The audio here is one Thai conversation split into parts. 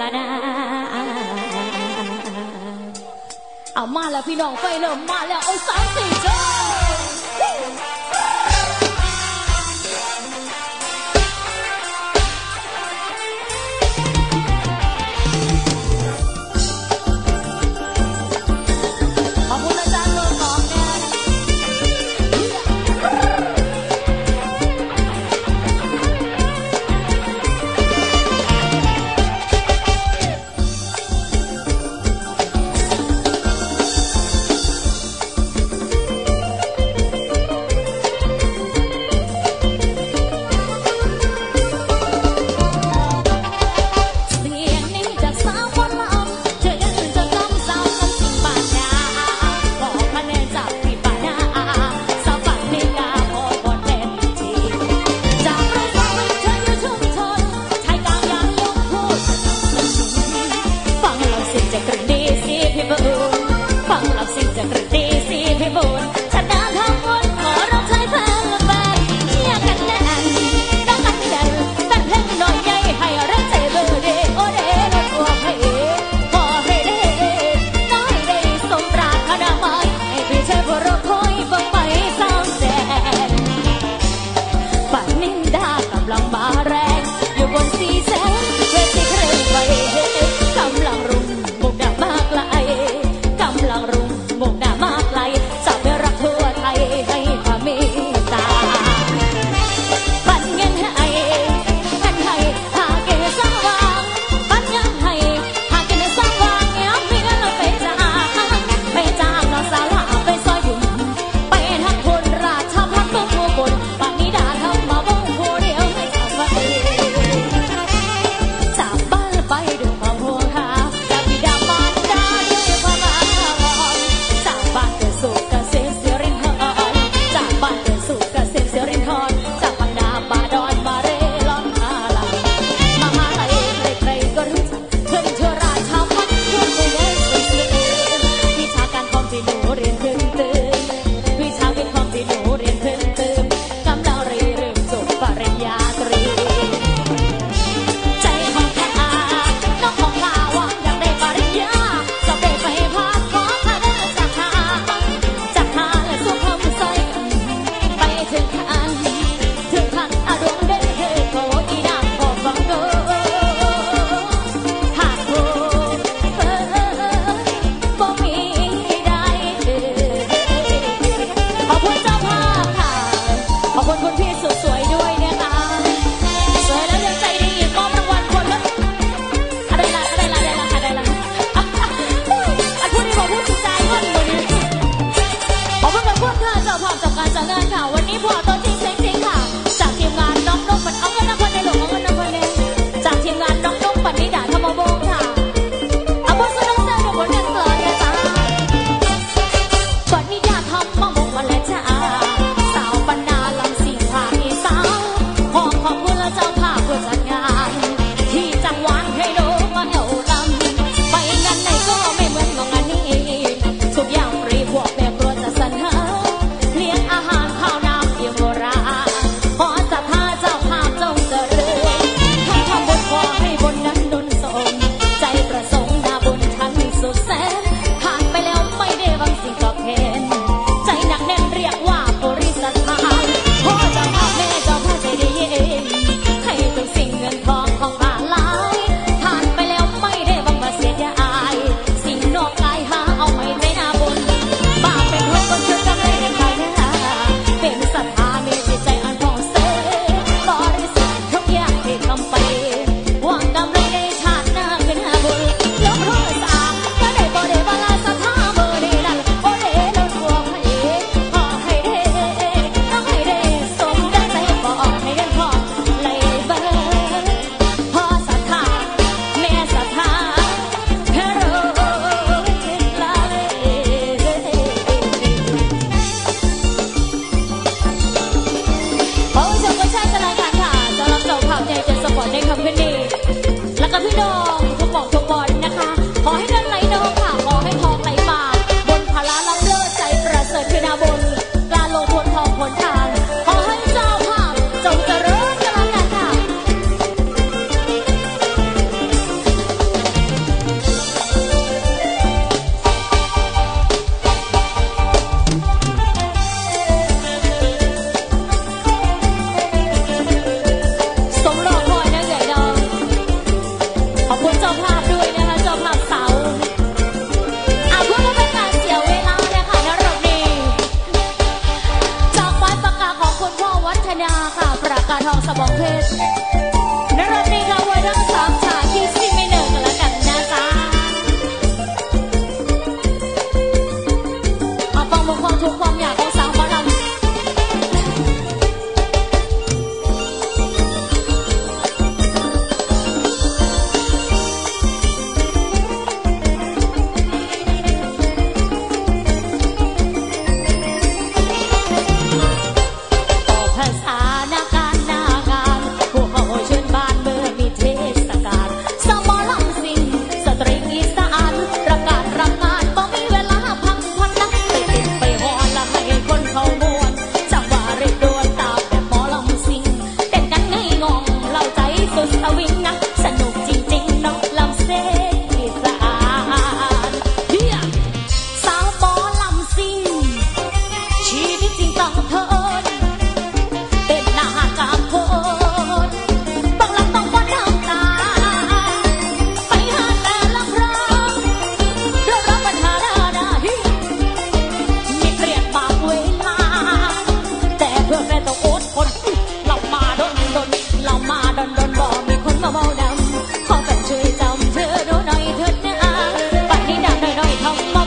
ละนะเอามาแล้วพี่น้องไฟเริ่มมาแล้วเอาสามสี่เจ้า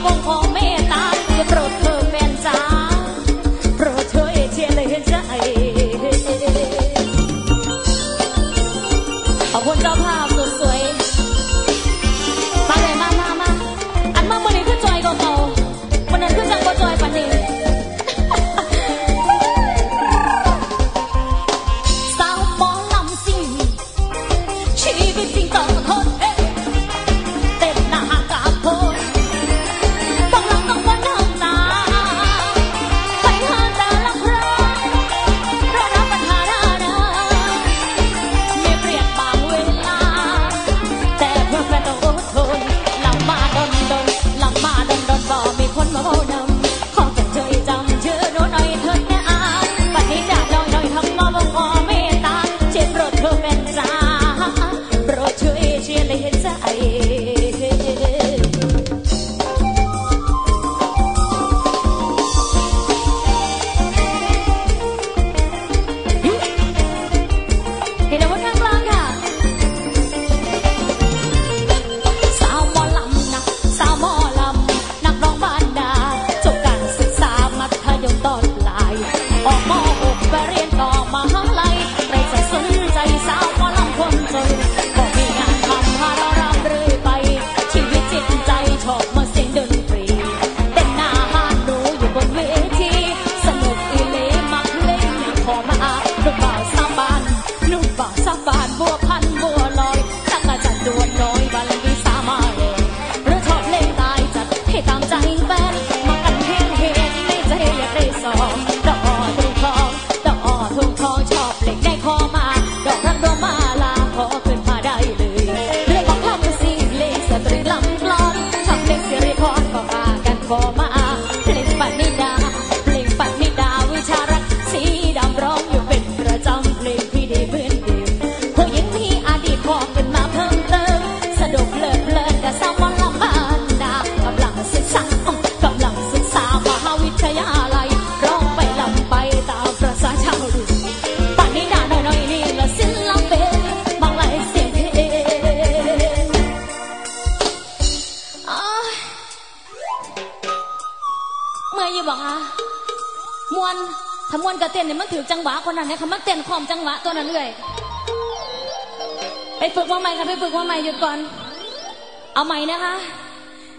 疯狂。 ยาลัยร้องไปลำไปตามประสาชาวดุป่านนี้หน้าหน่อยนี่ละสิลป็นบางไหลเสียงเพลงเมื่อยอยู่บ่คะมวนถ้ามวนกระเต้นเนี่ยมันถือจังหวะคนนั้นเนี่ยค่ะมันเต้นความจังหวะตัวนั้นเลยไปฝึกว่าใหม่ค่ะไปฝึกว่าใหม่หยุดก่อน เอาใหม่นะคะ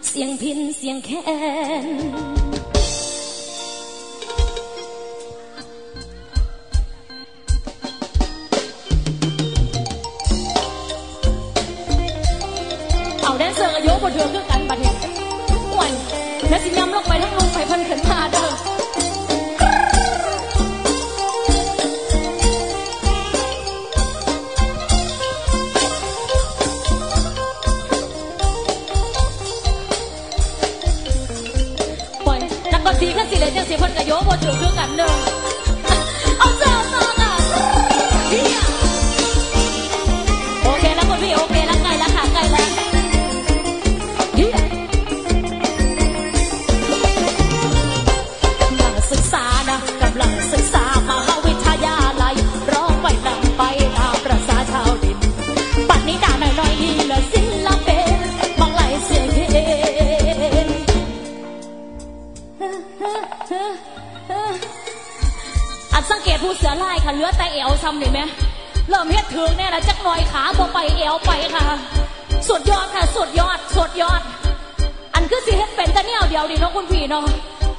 เสียงพินเสียงแคน เดียวดีน้องคุณพี่เนาะ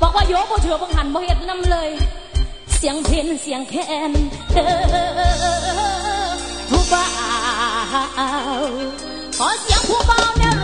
บอกว่าโยกบ่เถื่อบังหันบ่เห็ดน้ำเลย เสียงเพนเสียงแคนเด้อผู้บ่าวขอเสียงผู้บ่าวเนี่ย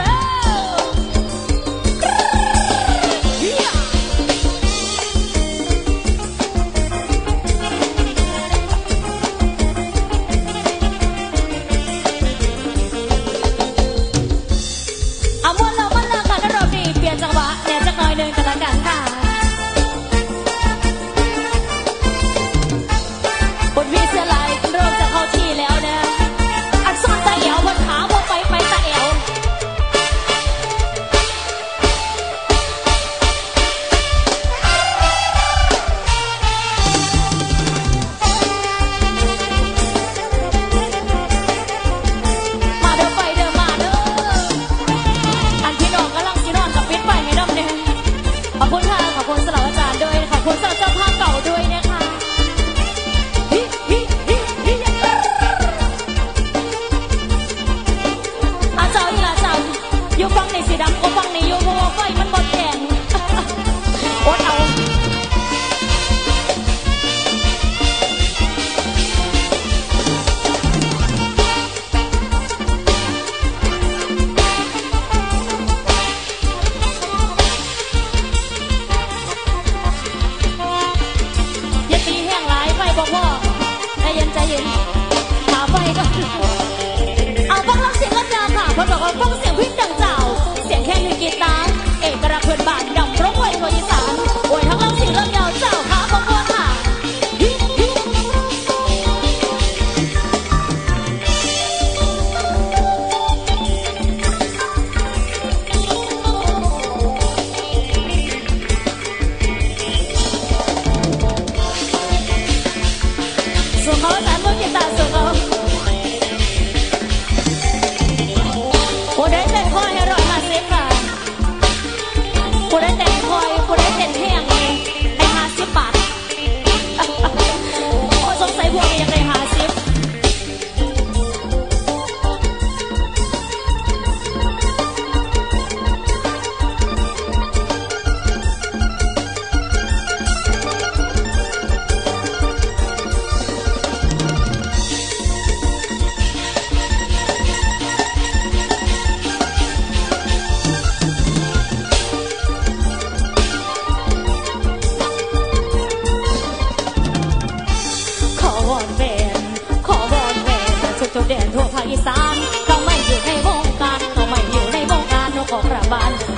แดนทั่วภาคอีสานเขาไม่อยู่ในวงการเขาไม่อยู่ในวงการนกของประบาน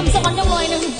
삼성한 영화에는